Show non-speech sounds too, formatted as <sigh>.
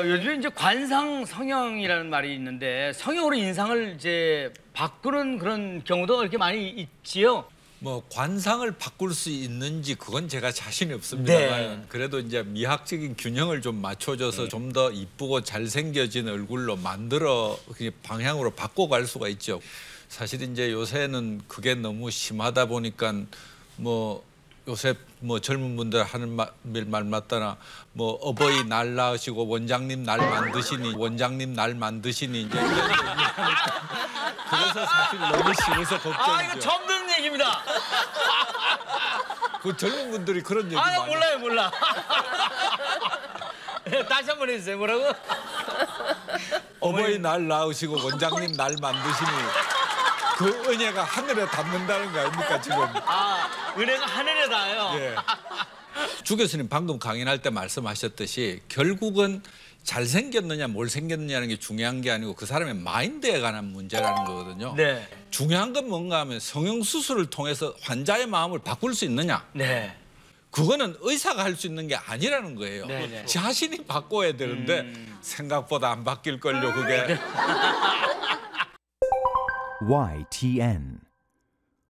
요즘 이제 관상 성형이라는 말이 있는데 성형으로 인상을 이제 바꾸는 그런 경우도 이렇게 많이 있지요. 뭐 관상을 바꿀 수 있는지 그건 제가 자신이 없습니다만 네. 그래도 이제 미학적인 균형을 좀 맞춰줘서 좀더 이쁘고 잘생겨진 얼굴로 만들어 방향으로 바꿔갈 수가 있죠. 사실 이제 요새는 그게 너무 심하다 보니까 뭐 요새 뭐 젊은 분들 하는 말, 말 맞다나 뭐 어버이 날 낳으시고 원장님 날 만드시니 원장님 날 만드시니 이제 이런 얘기하니까 <laughs> 그래서 사실 너무 심해서 걱정이죠. 아 이거 처음 듣는 얘기입니다. 그 젊은 분들이 그런 얘기 아 많이 몰라요 몰라. <laughs> 다시 한 번 해주세요. 뭐라고? 어버이 날 낳으시고 원장님 날 만드시니 그 은혜가 하늘에 닿는다는 거 아닙니까 지금? 아 은혜가 하늘에 닿아요. 예. 주 교수님 방금 강연할 때 말씀하셨듯이 결국은 잘생겼느냐 뭘 생겼느냐는 게 중요한 게 아니고 그 사람의 마인드에 관한 문제라는 거거든요. 네. 중요한 건 뭔가 하면 성형 수술을 통해서 환자의 마음을 바꿀 수 있느냐? 네. 그거는 의사가 할 수 있는 게 아니라는 거예요. 네네. 음. 자신이 바꿔야 되는데 생각보다 안 바뀔 걸요 그게. YTN